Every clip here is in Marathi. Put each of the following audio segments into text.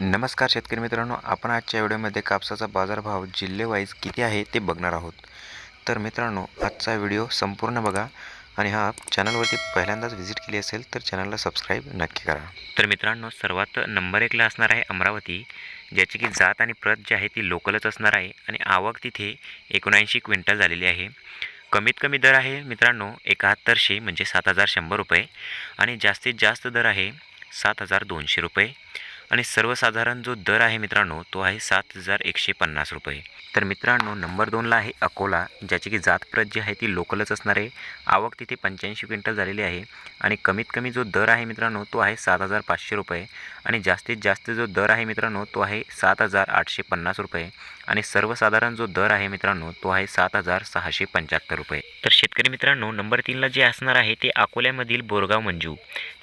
नमस्कार शेतकरी मित्रांनो आपण आजच्या व्हिडिओमध्ये कापसाचा बाजारभाव जिल्हेवाईज किती आहे ते बघणार आहोत. तर मित्रांनो आजचा व्हिडिओ संपूर्ण बघा आणि हा चॅनलवरती पहिल्यांदाच व्हिजिट केली असेल तर चॅनलला सबस्क्राईब नक्की करा. तर मित्रांनो सर्वात नंबर एकला असणार आहे अमरावती ज्याची की जात आणि प्रत जी आहे ती लोकलच असणार आहे आणि आवक तिथे एकोणऐंशी क्विंटल झालेली आहे. कमीत कमी दर आहे मित्रांनो एकाहत्तरशे म्हणजे सात हजार शंभर रुपये आणि जास्तीत जास्त दर आहे सात हजार दोनशे रुपये. आणि सर्वसाधारण जो दर आहे मित्रांनो तो आहे सात हजार एकशे पन्नास रुपये. तर मित्रांनो नंबर दोनला आहे अकोला ज्याची की जातप्रत जी आहे ती लोकलच असणार आहे. आवक तिथे पंच्याऐंशी क्विंटल झालेली आहे आणि कमीत कमी जो दर आहे मित्रांनो तो आहे सात हजार पाचशे रुपये. आणि जास्तीत जास्त जो दर आहे मित्रांनो तो आहे सात हजार आठशे पन्नास रुपये. आणि सर्वसाधारण जो दर आहे मित्रांनो तो आहे सात हजार सहाशे पंच्याहत्तर रुपये. तर शेतकरी मित्रांनो नंबर तीनला जे असणार आहे ते अकोल्यामधील बोरगाव मंजू.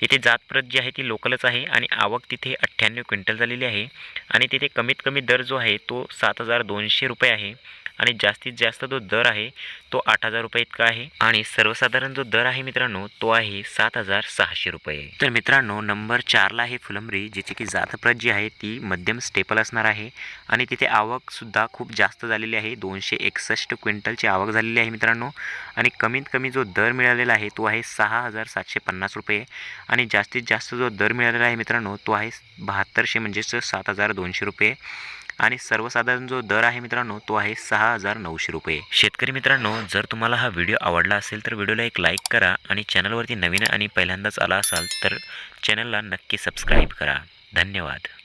तिथे जातप्रत जी आहे ती लोकलच आहे आणि आवक तिथे अठ्ठ्याण्णव क्विंटल झालेली आहे. आणि तिथे कमीत कमी दर जो आहे तो सात हजार दोनशे रुपये आहे. आणि जास्तीत जास्त जो दर आहे तो आठ हजार रुपये इतका आहे. आणि सर्वसाधारण जो दर आहे मित्रांनो तो आहे सात हजार सहाशे रुपये. तर मित्रांनो नंबर चारला आहे फुलंबरी जिची की जातप्रत जी आहे ती मध्यम स्टेपल असणार आहे. आणि तिथे आवकसुद्धा खूप जास्त झालेली आहे. दोनशे एकसष्ट क्विंटलची आवक झालेली आहे मित्रांनो. आणि कमीत कमी जो दर मिळालेला आहे तो आहे सहा हजार सातशे पन्नास रुपये. आणि जास्तीत जास्त जो दर मिळालेला आहे मित्रांनो तो आहे बहात्तरशे म्हणजेच सात हजार दोनशे रुपये. आणि सर्वसाधारण जो दर आहे मित्रांनो तो आहे सहा हजार नऊशे रुपये. शेतकरी मित्रांनो जर तुम्हाला हा व्हिडिओ आवडला असेल तर व्हिडिओला एक लाईक करा आणि चॅनलवरती नवीन आणि पहिल्यांदाच आला असाल तर चॅनलला नक्की सबस्क्राईब करा. धन्यवाद.